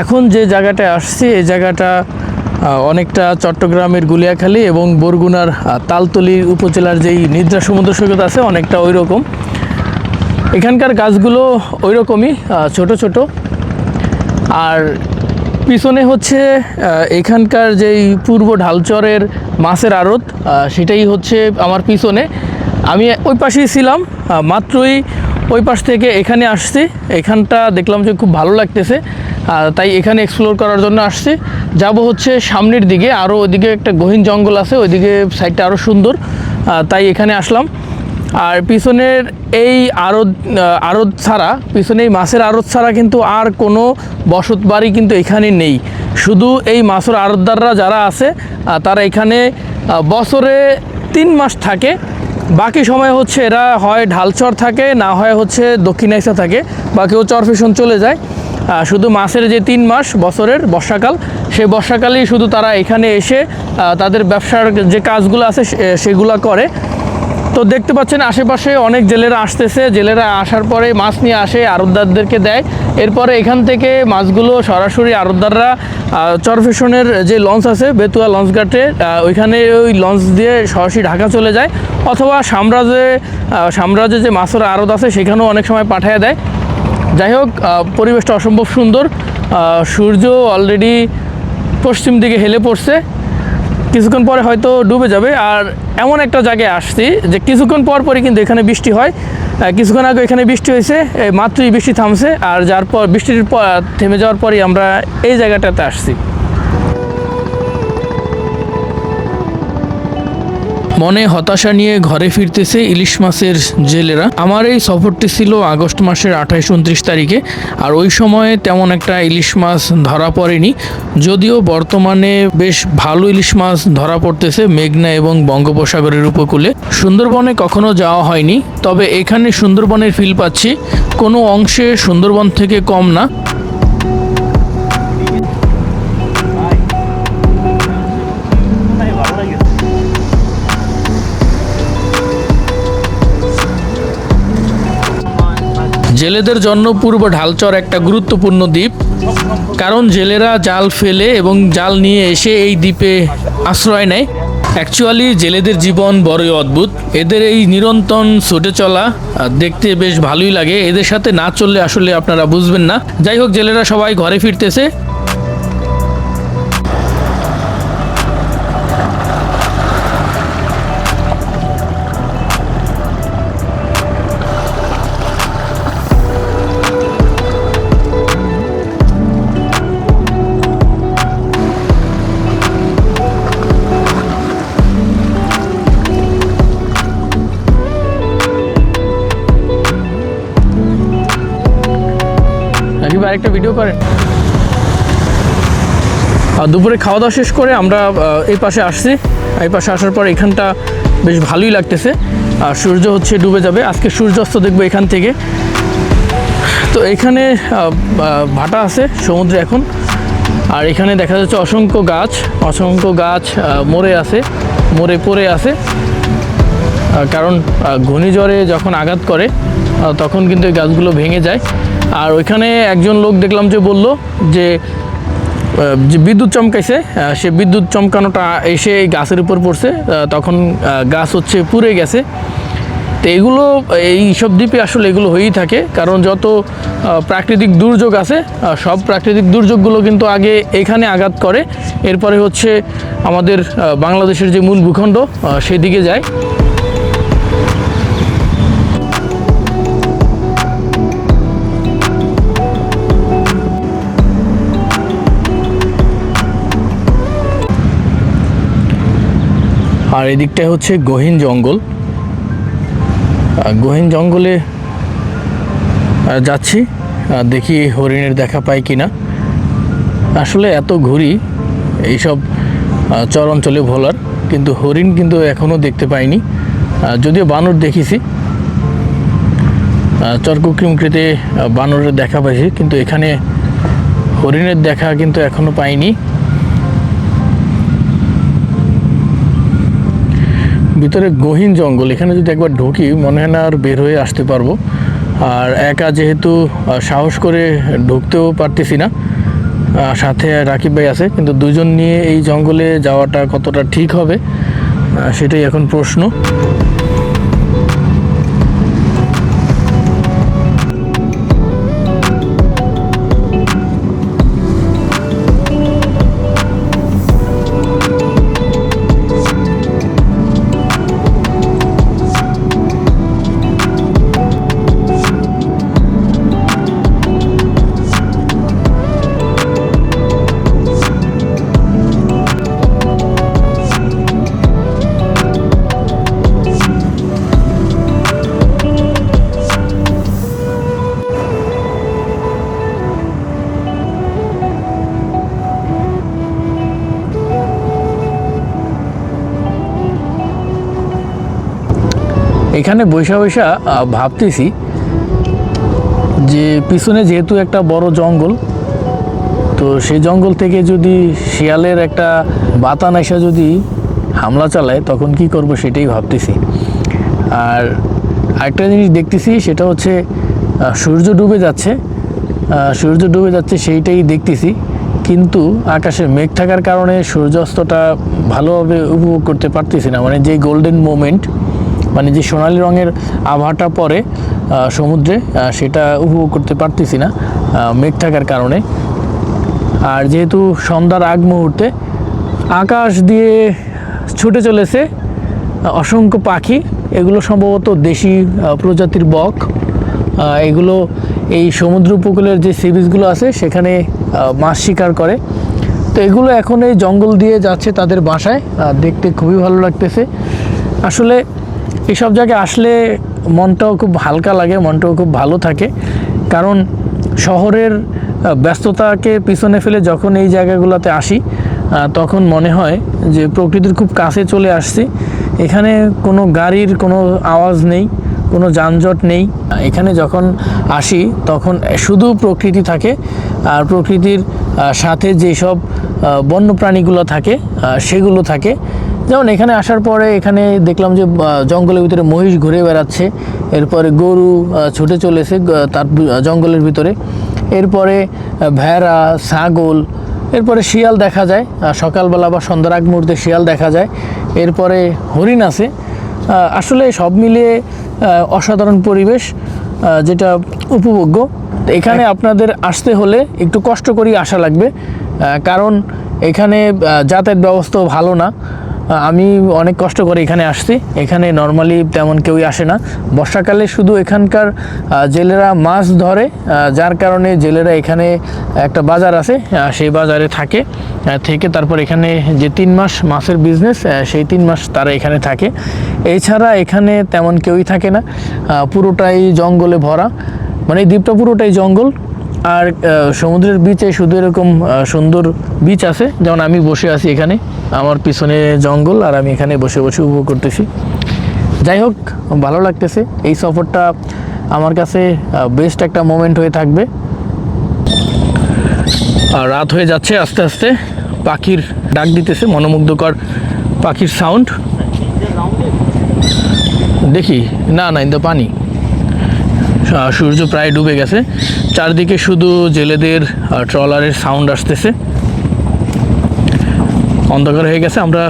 এখন যে জায়গাটায় আসছি, এই জায়গাটা অনেকটা চট্টগ্রামের গুলিয়াখালী এবং বরগুনার তালতলি উপজেলার যেই নিদ্রা সমুদ্র সৈকত আছে, অনেকটা ওই রকম এখানকার গাছগুলো ওই রকমই ছোট ছোট। আর পিছনে হচ্ছে এখানকার যেই পূর্ব ঢালচরের মাছের আড়ত সেটাই হচ্ছে আমার পিছনে। আমি ওই পাশেই ছিলাম মাত্রই ওই পাশ থেকে এখানে আসছি। এখানটা দেখলাম যে খুব ভালো লাগতেছে তাই এখানে এক্সপ্লোর করার জন্য আসছি। যাব হচ্ছে সামনের দিকে আরও ওইদিকে একটা গহীন জঙ্গল আছে, ওইদিকে সাইডটা আরও সুন্দর তাই এখানে আসলাম। আর পিছনের এই আড়ত আড়ত ছাড়া, পিছনে এই মাছের আড়ত ছাড়া কিন্তু আর কোনো বসত বাড়ি কিন্তু এখানে নেই। শুধু এই মাছের আড়তদাররা যারা আছে তারা এখানে বছরে তিন মাস থাকে। বাকি সময় হচ্ছে এরা হয় ঢালচর থাকে, না হয় হচ্ছে দক্ষিণ দক্ষিণাইসা থাকে। বা কেউ চরফেশন চলে যায়। শুধু মাসের যে তিন মাস, বছরের বর্ষাকাল, সেই বর্ষাকালেই শুধু তারা এখানে এসে তাদের ব্যবসার যে কাজগুলো আছে সেগুলো করে। তো দেখতে পাচ্ছেন আশেপাশে অনেক জেলেরা আসতেছে। জেলেরা আসার পরে মাছ নিয়ে আসে আড়তদারদেরকে দেয়। এরপরে এখান থেকে মাছগুলো সরাসরি আড়তদাররা চরফেশনের যে লঞ্চ আছে, বেতুয়া লঞ্চ ঘাটে ওইখানে ওই লঞ্চ দিয়ে সরাসরি ঢাকা চলে যায়। অথবা সাম্রাজ্যে সাম্রাজ্যে যে মাছের আড়ত আছে, সেখানেও অনেক সময় পাঠিয়ে দেয়। যাই হোক পরিবেশটা অসম্ভব সুন্দর। সূর্য অলরেডি পশ্চিম দিকে হেলে পড়ছে। কিছুক্ষণ পরে হয়তো ডুবে যাবে। আর এমন একটা জায়গায় আসছি যে কিছুক্ষণ পর পরই কিন্তু এখানে বৃষ্টি হয়। কিছুক্ষণ আগে এখানে বৃষ্টি হয়েছে মাত্রই বৃষ্টি থামছে। আর যার পর, বৃষ্টির পর- থেমে যাওয়ার পরই আমরা এই জায়গাটাতে আসছি। মনে হতাশা নিয়ে ঘরে ফিরতেছে ইলিশ মাছের জেলেরা। আমার এই সফরটি ছিল আগস্ট মাসের আঠাইশ উনত্রিশ তারিখে, আর ওই সময়ে তেমন একটা ইলিশ মাছ ধরা পড়েনি। যদিও বর্তমানে বেশ ভালো ইলিশ মাছ ধরা পড়তেছে মেঘনা এবং বঙ্গোপসাগরের উপকূলে। সুন্দরবনে কখনো যাওয়া হয়নি, তবে এখানে সুন্দরবনের ফিল পাচ্ছি। কোনো অংশে সুন্দরবন থেকে কম না। জেলেদের জন্য পূর্ব ঢালচর একটা গুরুত্বপূর্ণ দ্বীপ। কারণ জেলেরা জাল ফেলে এবং জাল নিয়ে এসে এই দ্বীপে আশ্রয় নেয়। অ্যাকচুয়ালি জেলেদের জীবন বড়ই অদ্ভুত। এদের এই নিরন্তন ছুটে চলা দেখতে বেশ ভালোই লাগে। এদের সাথে না চললে আসলে আপনারা বুঝবেন না। যাই হোক, জেলেরা সবাই ঘরে ফিরতেছে। নাকি বা আরেকটা ভিডিও করেন দুপুরে খাওয়া দাওয়া শেষ করে আমরা এই পাশে আসছি। এই পাশে আসার পর এখানটা বেশ ভালোই লাগতেছে। আর সূর্য হচ্ছে ডুবে যাবে। আজকে সূর্যাস্ত দেখব এখান থেকে। তো এখানে ভাটা আছে সমুদ্রে এখন। আর এখানে দেখা যাচ্ছে অসংখ্য গাছ অসংখ্য গাছ মরে আছে, মরে পড়ে আছে। কারণ ঘূর্ণিঝড়ে যখন আঘাত করে তখন কিন্তু এই গাছগুলো ভেঙে যায়। আর ওইখানে একজন লোক দেখলাম যে বলল যে যে বিদ্যুৎ চমকাইছে সে বিদ্যুৎ চমকানোটা এসে এই গাছের উপর পড়ছে তখন গাছ হচ্ছে পুড়ে গেছে। তো এগুলো, এই সব দ্বীপে আসলে এগুলো হয়েই থাকে, কারণ যত প্রাকৃতিক দুর্যোগ আছে সব প্রাকৃতিক দুর্যোগগুলো কিন্তু আগে এখানে আঘাত করে। এরপরে হচ্ছে আমাদের বাংলাদেশের যে মূল ভূখণ্ড সেদিকে যায়। আর এদিকটায় হচ্ছে গহীন জঙ্গল। গহীন জঙ্গলে যাচ্ছি। দেখি হরিণের দেখা পাই কি না আসলে এত ঘুরি, এইসব চর অঞ্চলে ভোলার, কিন্তু হরিণ কিন্তু এখনও দেখতে পাইনি। যদিও বানর দেখেছি। চরকুকৃমকৃতে বানরের দেখা পাইছি, কিন্তু এখানে হরিণের দেখা কিন্তু এখনও পাইনি। ভিতরে গহীন জঙ্গল। এখানে যদি একবার ঢুকি, মনে হয় না আর বের হয়ে আসতে পারব। আর একা যেহেতু সাহস করে ঢুকতেও পারতেছি না। সাথে রাকিব ভাই আছে, কিন্তু দুজন নিয়ে এই জঙ্গলে যাওয়াটা কতটা ঠিক হবে সেটাই এখন প্রশ্ন। এখানে বৈশা বৈশা ভাবতেছি যে পিছনে যেহেতু একটা বড় জঙ্গল, তো সেই জঙ্গল থেকে যদি শিয়ালের একটা বাতান এসে যদি হামলা চালায়, তখন কি করব সেটাই ভাবতেছি। আর আরেকটা জিনিস দেখতেছি, সেটা হচ্ছে সূর্য ডুবে যাচ্ছে সূর্য ডুবে যাচ্ছে সেইটাই দেখতেছি, কিন্তু আকাশে মেঘ থাকার কারণে সূর্যাস্তটা ভালোভাবে উপভোগ করতে পারতেছি না। মানে যে গোল্ডেন মোমেন্ট মানে যে সোনালি রঙের আবহাওয়াটা পরে সমুদ্রে সেটা উপভোগ করতে পারতেছি না মেঘ থাকার কারণে। আর যেহেতু সন্ধ্যার আগ মুহূর্তে আকাশ দিয়ে ছুটে চলেছে অসংখ্য পাখি, এগুলো সম্ভবত দেশি প্রজাতির বক এগুলো এই সমুদ্র উপকূলের যে সিরিজগুলো আছে, সেখানে মাছ শিকার করে। তো এগুলো এখন এই জঙ্গল দিয়ে যাচ্ছে তাদের বাসায় দেখতে খুবই ভালো লাগতেছে। আসলে এসব জায়গায় আসলে মনটাও খুব হালকা লাগে, মনটাও খুব ভালো থাকে। কারণ শহরের ব্যস্ততাকে পিছনে ফেলে যখন এই জায়গাগুলোতে আসি তখন মনে হয় যে প্রকৃতির খুব কাছে চলে আসছি। এখানে কোনো গাড়ির কোনো আওয়াজ নেই, কোনো যানজট নেই। এখানে যখন আসি, তখন শুধু প্রকৃতি থাকে। আর প্রকৃতির সাথে যেসব বন্য প্রাণীগুলো থাকে সেগুলো থাকে। যেমন এখানে আসার পরে এখানে দেখলাম যে জঙ্গলের ভিতরে মহিষ ঘুরে বেড়াচ্ছে। এরপরে গরু ছুটে চলেছে তার জঙ্গলের ভিতরে। এরপরে ভেড়া, ছাগল, এরপরে শিয়াল দেখা যায়। সকালবেলা বা সন্ধ্যার আগ মুহূর্তে শিয়াল দেখা যায়। এরপরে হরিণ আছে। আসলে সব মিলিয়ে অসাধারণ পরিবেশ যেটা উপভোগ্য। এখানে আপনাদের আসতে হলে একটু কষ্ট করেই আসা লাগবে। কারণ এখানে যাতায়াত ব্যবস্থাও ভালো না। আমি অনেক কষ্ট করে এখানে আসছি। এখানে নর্মালি তেমন কেউই আসে না। বর্ষাকালে শুধু এখানকার জেলেরা মাছ ধরে যার কারণে জেলেরা এখানে একটা বাজার আছে সেই বাজারে থাকে থেকে তারপর এখানে যে তিন মাস মাছের বিজনেস সেই তিন মাস তারা এখানে থাকে। এছাড়া এখানে তেমন কেউই থাকে না। পুরোটাই জঙ্গলে ভরা। মানে এই দ্বীপটা পুরোটাই জঙ্গল। আর সমুদ্রের বিচে শুধু এরকম সুন্দর বিচ আছে। যেমন আমি বসে আছি এখানে আমার পিছনে জঙ্গল আর আমি এখানে বসে বসে উপভোগ করতেছি। যাই হোক ভালো লাগতেছে। এই সফরটা আমার কাছে বেস্ট একটা মোমেন্ট হয়ে থাকবে। আর রাত হয়ে যাচ্ছে আস্তে আস্তে। পাখির ডাক দিতেছে মনোমুগ্ধকর পাখির সাউন্ড দেখি না না ইন্দা পানি। আহ, সূর্য প্রায় ডুবে গেছে। চারদিকে শুধু জেলেদের ট্রলারের সাউন্ড আসতেছে। অন্ধকার হয়ে গেছে, আমরা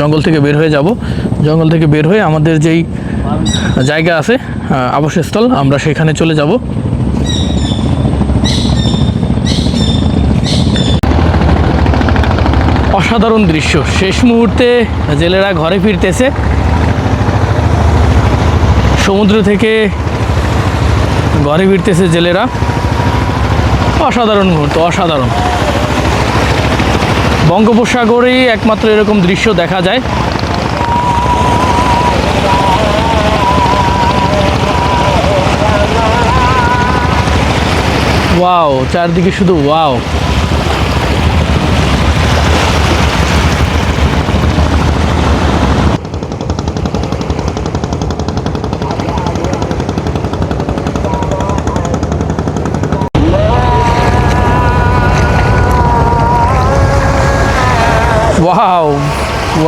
জঙ্গল থেকে বের হয়ে যাব। জঙ্গল থেকে বের হয়ে আমাদের যেই জায়গা আছে আবাসস্থল, আমরা সেখানে চলে যাব। অসাধারণ দৃশ্য। শেষ মুহূর্তে জেলেরা ঘরে ফিরতেছে। সমুদ্র থেকে ঘরে ফিরতেছে জেলেরা। অসাধারণ মুহূর্ত, অসাধারণ। বঙ্গোপসাগরেই একমাত্র এরকম দৃশ্য দেখা যায়। ওয়াও, চারদিকে শুধু ওয়াও।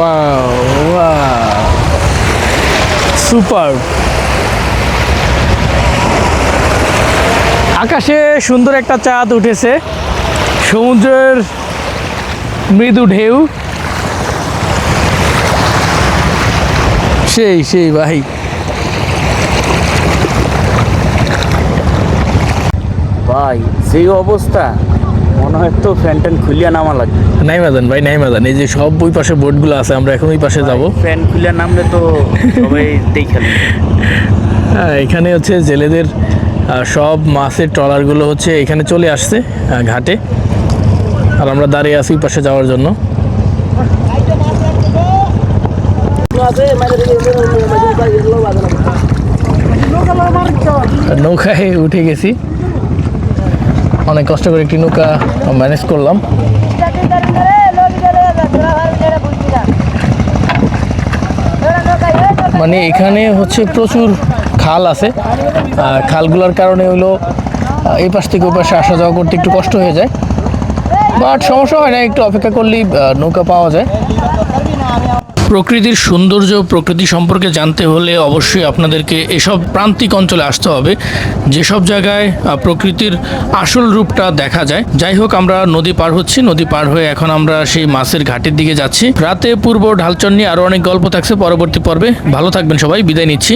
ওয়াও ওয়াও সুপার আকাশে সুন্দর একটা চাঁদ উঠেছে। সমুদ্রের মৃদু ঢেউ। সেই সেই ভাই। ভাই সেই অবস্থা মনে হয় তো ফ্যান ট্যান খুলিয়া নামা লাগবে। নাই মাদান ভাই নাই মাদান এই যে সব ওই পাশে বোটগুলো আছে আমরা এখন ওই পাশে যাব। ফ্যান খুলিয়া নামলে তো সবাই দেখে হ্যাঁ এখানে হচ্ছে জেলেদের সব মাছের ট্রলারগুলো হচ্ছে এখানে চলে আসছে ঘাটে। আর আমরা দাঁড়িয়ে আছি পাশে যাওয়ার জন্য। নৌকায় উঠে গেছি। অনেক কষ্ট করে একটি নৌকা ম্যানেজ করলাম। মানে এখানে হচ্ছে প্রচুর খাল আছে। খালগুলোর কারণে হলো এই পাশ থেকে ওই পাশে আসা যাওয়া করতে একটু কষ্ট হয়ে যায়। বাট সমস্যা হয় না, একটু অপেক্ষা করলেই নৌকা পাওয়া যায়। প্রকৃতির সৌন্দর্য, প্রকৃতি সম্পর্কে জানতে হলে অবশ্যই আপনাদেরকে এসব প্রান্তিক অঞ্চলে আসতে হবে। যেসব জায়গায় প্রকৃতির আসল রূপটা দেখা যায়। যাই হোক, আমরা নদী পার হচ্ছি। নদী পার হয়ে এখন আমরা সেই মাছের ঘাটের দিকে যাচ্ছি। রাতে পূর্ব ঢালচন্নি আরও অনেক গল্প থাকছে। পরবর্তী পর্বে ভালো থাকবেন সবাই। বিদায় নিচ্ছি।